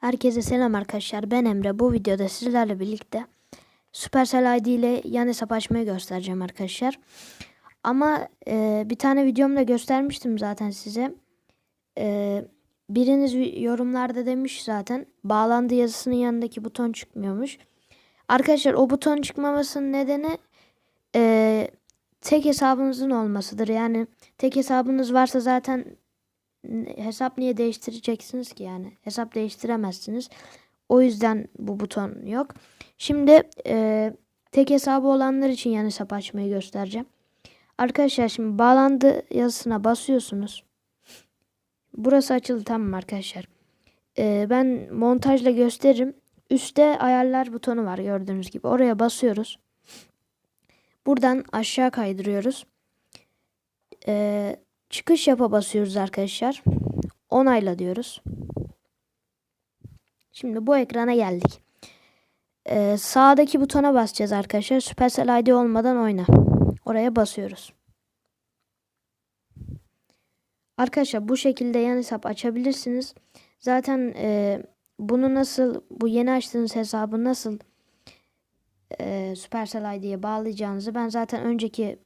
Herkese selam arkadaşlar. Ben Emre. Bu videoda sizlerle birlikte Supercell ID ile yan hesap açmayı göstereceğim arkadaşlar. Ama e, bir tane videomda göstermiştim zaten size. E, biriniz yorumlarda demiş zaten bağlandı yazısının yanındaki buton çıkmıyormuş. Arkadaşlar o buton çıkmamasının nedeni e, tek hesabınızın olmasıdır. Yani tek hesabınız varsa zaten hesap niye değiştireceksiniz ki yani? Hesap değiştiremezsiniz. O yüzden bu buton yok. Şimdi e, tek hesabı olanlar için yani hesap açmayı göstereceğim. Arkadaşlar şimdi bağlandı yazısına basıyorsunuz. Burası açıldı tamam arkadaşlar. E, ben montajla gösteririm. Üstte ayarlar butonu var gördüğünüz gibi. Oraya basıyoruz. Buradan aşağı kaydırıyoruz. E, çıkış yapa basıyoruz arkadaşlar. Onayla diyoruz. Şimdi bu ekrana geldik. Ee, sağdaki butona basacağız arkadaşlar. Supercell ID olmadan oyna. Oraya basıyoruz. Arkadaşlar bu şekilde yan hesap açabilirsiniz. Zaten e, bunu nasıl bu yeni açtığınız hesabı nasıl e, Supercell ID'ye bağlayacağınızı ben zaten önceki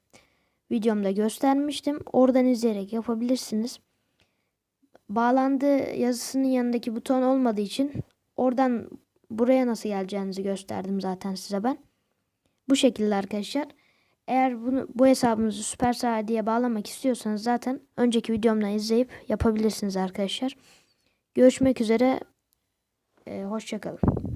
videomda göstermiştim. Oradan izleyerek yapabilirsiniz. Bağlandı yazısının yanındaki buton olmadığı için oradan buraya nasıl geleceğinizi gösterdim zaten size ben. Bu şekilde arkadaşlar. Eğer bunu bu hesabınızı Supercell diye bağlamak istiyorsanız zaten önceki videomdan izleyip yapabilirsiniz arkadaşlar. Görüşmek üzere. Ee, hoşçakalın.